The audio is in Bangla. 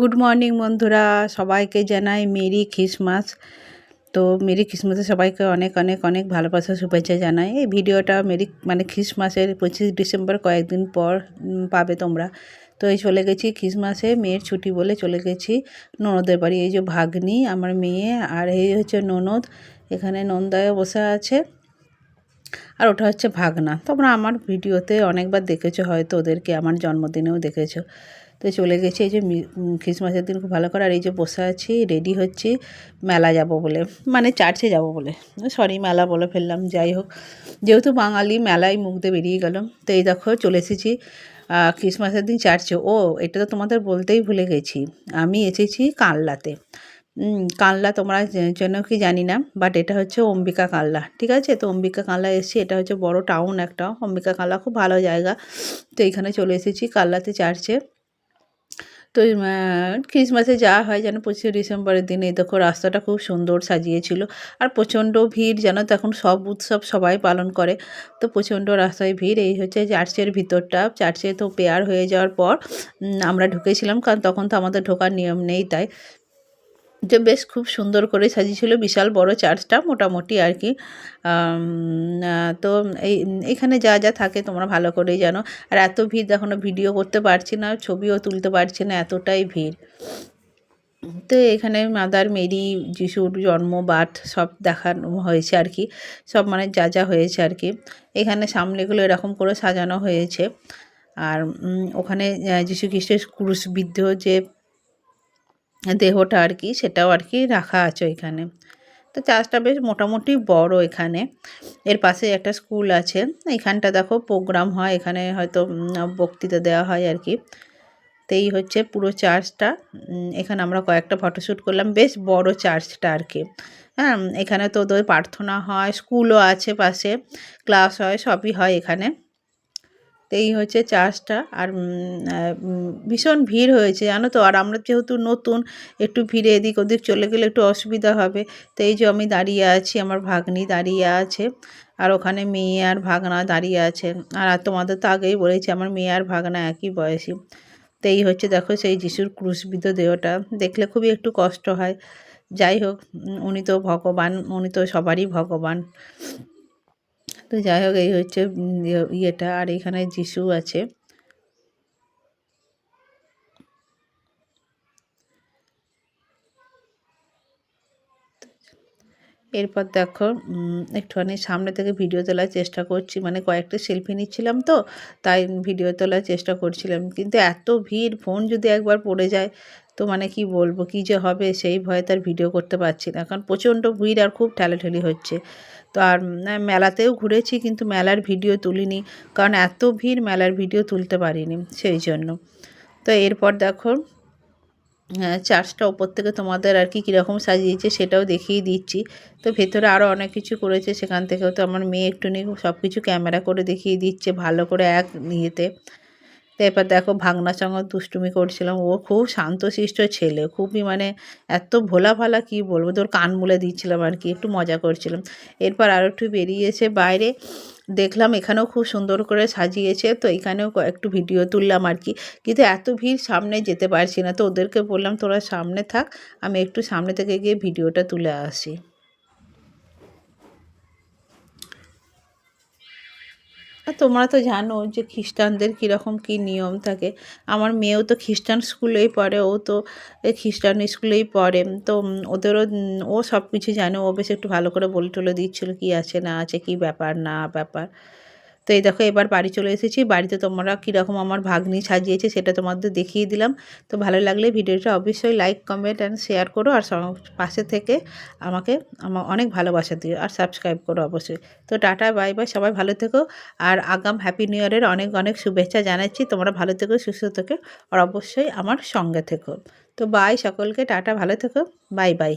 গুড মর্নিং বন্ধুরা, সবাইকে জানাই মেরি খ্রিসমাস। তো মেরি খ্রিসমাসে সবাইকে অনেক অনেক অনেক ভালোবাসা, শুভেচ্ছা জানাই। এই ভিডিওটা মেরি মানে খ্রিসমাসের পঁচিশ ডিসেম্বর কয়েকদিন পর পাবে তোমরা। তো এই চলে গেছি খ্রিসমাসে, মেয়ের ছুটি বলে চলে গেছি ননদের বাড়ি। এই যে ভাগ্নি, আমার মেয়ে, আর এই হচ্ছে ননদ। এখানে নন্দায় বসে আছে। আর ওটা হচ্ছে ভাগনা। তোমরা আমার ভিডিওতে অনেকবার দেখেছ, হয়তো ওদেরকে আমার জন্মদিনেও দেখেছ। তো চলে গেছি এই যে খ্রিসমাসের দিন খুব ভালো করে। আর এই যে বসে আছি রেডি হচ্ছি, মেলা যাব বলে মানে চার্চে যাব বলে। সরি মেলা বলে ফেললাম, যাই হোক। যেহেতু বাঙালি মেলায় মুখ দিয়ে বেরিয়ে গেল তো এই দেখো চলে এসেছি খ্রিসমাসের দিন চার্চে ও, এটা তো তোমাদের বলতেই ভুলে গেছি। আমি এসেছি কানলাতে। কানলা তোমরা জন্য কি জানি না বাট এটা হচ্ছে অম্বিকা কানলা, ঠিক আছে? তো অম্বিকা কানলা এসেছি, এটা হচ্ছে বড় টাউন একটা, অম্বিকা কানলা খুব ভালো জায়গা। তো এখানে চলে এসেছি, কানলাতে চার্চে। তো ক্রিসমাসে যাওয়া হয় যেন পঁচিশে ডিসেম্বরের দিনে, দেখো রাস্তাটা খুব সুন্দর সাজিয়েছিল। আর প্রচণ্ড ভিড় যেন তখন সব উৎসব সবাই পালন করে। তো প্রচণ্ড রাস্তায় ভিড়, এই হচ্ছে চার্চের ভিতরটা। চার্চে তো পেয়ার হয়ে যাওয়ার পর আমরা ঢুকেছিলাম, কারণ তখন তো আমাদের ঢোকার নিয়ম নেই তাই। যে বেশ খুব সুন্দর করে সাজিয়েছিল, বিশাল বড় চার্চটা মোটামুটি আর কি। তো এই, এখানে যা যা থাকে তোমরা ভালো করেই জানো। আর এত ভিড় এখনও ভিডিও করতে পারছি না, ছবিও তুলতে পারছি না, এতটাই ভিড়। তো এখানে মাদার মেরি, যিশুর জন্ম বাট সব দেখানো হয়েছে আর কি। সব মানে যা যা হয়েছে আর কি। এখানে সামনেগুলো এরকম করে সাজানো হয়েছে। আর ওখানে যিশু খ্রিস্টের ক্রুশবিদ্ধ যে দেহটা আর কি, সেটাও আর কি রাখা আছে ওইখানে। তো চার্চটা বেশ মোটামুটি বড় এখানে। এর পাশে একটা স্কুল আছে। এখানটা দেখো প্রোগ্রাম হয়, এখানে হয়তো বক্তৃতা দেওয়া হয় আর কি। তো এই হচ্ছে পুরো চার্চটা। এখানে আমরা কয়েকটা ফটোশ্যুট করলাম। বেশ বড় চার্চটা আর কি। হ্যাঁ এখানে তো ওদের প্রার্থনা হয়, স্কুলও আছে পাশে ক্লাস হয়, সবই হয় এখানে। তো এই হচ্ছে চার্চটা আর ভীষণ ভিড় হয়েছে, জানো তো? আর আমরা যেহেতু নতুন, একটু ভিড়ে এদিক ওদিক চলে গেলে একটু অসুবিধা হবে। তো এই যে আমি দাঁড়িয়ে আছি, আমার ভাগ্নি দাঁড়িয়ে আছে। আর ওখানে মেয়ে আর ভাগনা দাঁড়িয়ে আছে। আর তোমাদের তো আগেই বলেছি, আমার মেয়ে আর ভাগনা একই বয়সী। তো এই হচ্ছে দেখো সেই যিশুর ক্রুশবিদ্ধ দেহটা। দেখলে খুবই একটু কষ্ট হয়। যাই হোক উনি তো ভগবান, উনি তো সবারই ভগবান। তো যাই হোক এই হচ্ছে ইয়ে, ইয়েটা। আর এখানে যিশু আছে। এরপর দেখো একটুখানি সামনে থেকে ভিডিও তোলার চেষ্টা করছি। মানে কয়েকটা সেলফি নিচ্ছিলাম তো, তাই ভিডিও তোলার চেষ্টা করছিলাম। কিন্তু এত ভিড় ফোন যদি একবার পড়ে যায়, তো মানে কি বলব, কি যে হবে সেই ভয়ে তার ভিডিও করতে পারছি না। কারণ প্রচণ্ড ভিড় আর খুব ঠেলাঠেলি হচ্ছে। তো আর মেলাতেও ঘুরেছি কিন্তু মেলার ভিডিও তুলিনি। কারণ এত ভিড়, মেলার ভিডিও তুলতে পারিনি সেই জন্য। তো এরপর দেখো চার্চটা ওপর থেকে তোমাদের আর কি কীরকম সাজিয়েছে সেটাও দেখিয়ে দিচ্ছি। তো ভেতরে আরও অনেক কিছু করেছে, সেখান থেকেও তো আমার মেয়ে একটু নিয়ে সব কিছু ক্যামেরা করে দেখিয়ে দিচ্ছে, ভালো করে এক ইয়েতে। তো এবার দেখো ভাগনার সঙ্গে দুষ্টুমি করছিলাম। ও খুব শান্তশিষ্ট ছেলে, খুবই মানে এত ভোলা ভালা কী বলব, তোর কান মুলে দিচ্ছিলাম আর কি, একটু মজা করছিলাম। এরপর আরও একটু বেরিয়েছে বাইরে দেখলাম এখানেও খুব সুন্দর করে সাজিয়েছে, তো এখানেও একটু ভিডিও তুললাম আর কি। কিন্তু এত ভিড় সামনে যেতে পারছি না, তো ওদেরকে বললাম তোরা সামনে থাক, আমি একটু সামনে থেকে গিয়ে ভিডিওটা তুলে আসি। আর তোমরা তো জানো যে খ্রিস্টানদের কীরকম কী নিয়ম থাকে। আমার মেয়েও তো খ্রিস্টান স্কুলেই পড়ে, ও তো খ্রিস্টান স্কুলেই পড়ে। তো ওদেরও ও সব কিছু জানে, ও বেশ একটু ভালো করে বলে টলে দিচ্ছিল কী আছে না আছে, কী ব্যাপার না ব্যাপার। তো এই দেখো, এবার বাড়ি চলে এসেছি। বাড়িতে তোমরা কীরকম আমার ভাগ্নি সাজিয়েছে সেটা তোমাদের দেখিয়ে দিলাম। তো ভালো লাগলে ভিডিওটা অবশ্যই লাইক কমেন্ট অ্যান্ড শেয়ার করো আর পাশে থেকে আমাকে, আমার অনেক ভালোবাসা দিও আর সাবস্ক্রাইব করো অবশ্যই। তো টাটা বাই বাই সবাই ভালো থেকো। আর আগাম হ্যাপি নিউ ইয়ারের অনেক অনেক শুভেচ্ছা জানাচ্ছি। তোমরা ভালো থেকো, সুস্থ থেকো। আর অবশ্যই আমার সঙ্গে থেকো। তো বাই সকলকে, টাটা, ভালো থেকো। Bye bye